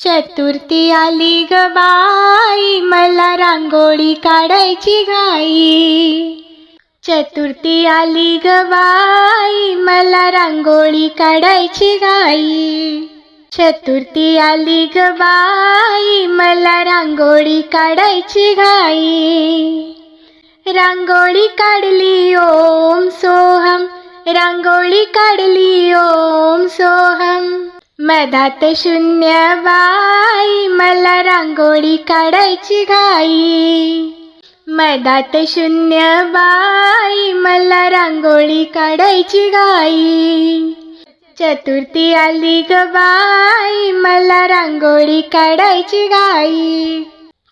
चतुर्थी आली ग बाई मला रांगोळी काढायची घाई. चतुर्थी आली ग बाई मला रांगोळी काढायची घाई. चतुर्थी आली ग बाई मला रांगोळी काढायची घाई. रांगोळी काढली ओम सोहम रांगोळी काढली ओम सोहम. मधात शून्य बाई मला रांगोळी काढायची घाई. मधात शून्य बाई मला रांगोळी काढायची घाई. चतुर्थी आली ग बाई मला रांगोळी काढायची घाई.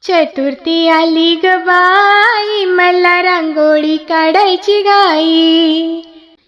चतुर्थी आली ग बाई मला रांगोळी काढायची घाई.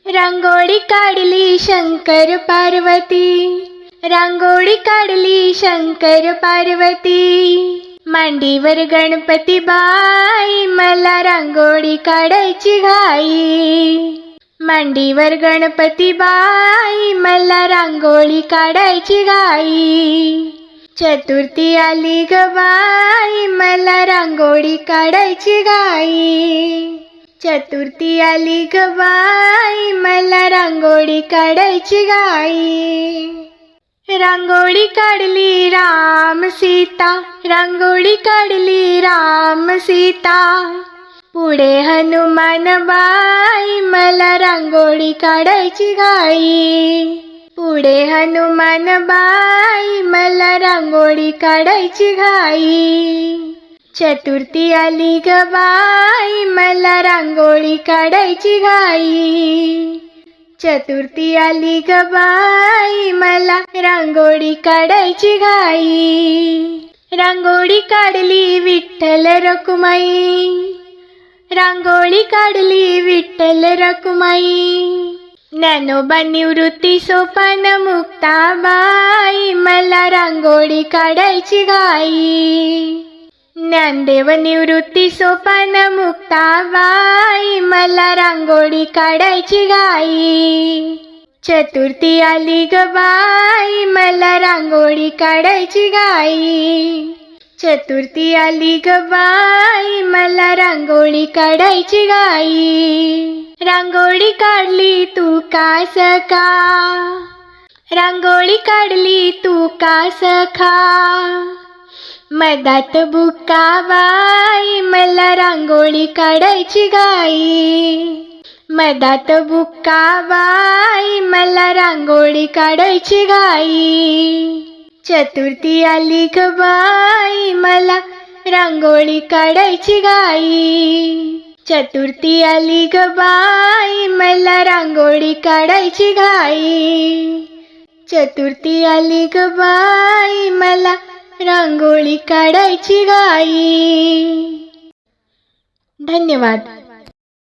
रांगोळी काढली शंकर पार्वती. रांगोळी काढली शंकर पार्वती. मांडीवर गणपती बाई मला रांगोळी काढायची घाई. मांडीवर गणपती बाई मला रांगोळी काढायची घाई. चतुर्थी आली ग बाई मला रांगोळी काढायची घाई. चतुर्थी आली ग बाई मला रांगोळी काढायची घाई. रांगोळी काढली राम सीता रांगोळी काढली राम सीता. पुढे हनुमान बाई मला रांगोळी काढायची घाई. पुढे हनुमान बाई मला रांगोळी काढायची घाई. चतुर्थी आली ग बाई मला रांगोळी काढायची घाई. चतुर्थी आली ग बाई मला रांगोळी काढायची घाई रांगोळी काढली विठ्ठल रकुमाई रांगोळी काढली विठ्ठल रकुमाई ज्ञानोबा निवृत्ती सोपान मुक्ताबाई मला रांगोळी काढायची घाई ज्ञानदेव निवृत्ती सोपान मुक्ताबाई मला रांगोळी काढायची गाई. चतुर्थी आली ग बाई मला रांगोळी काढायची गाई. चतुर्थी आली ग बाई मला रांगोळी काढायची गाई. रांगोळी काढली तू का सखा? रांगोळी काढली तू का सखा? मधात बुका बाई मला रांगोळी काढायची घाई मधात बुका बाई मला रांगोळी काढायची घाई चतुर्थी आली ग बाई मला रांगोळी काढायची घाई चतुर्थी आली ग बाई मला रांगोळी काढायची घाई चतुर्थी आली ग बाई मला रांगोळी काढायची गाई. धन्यवाद.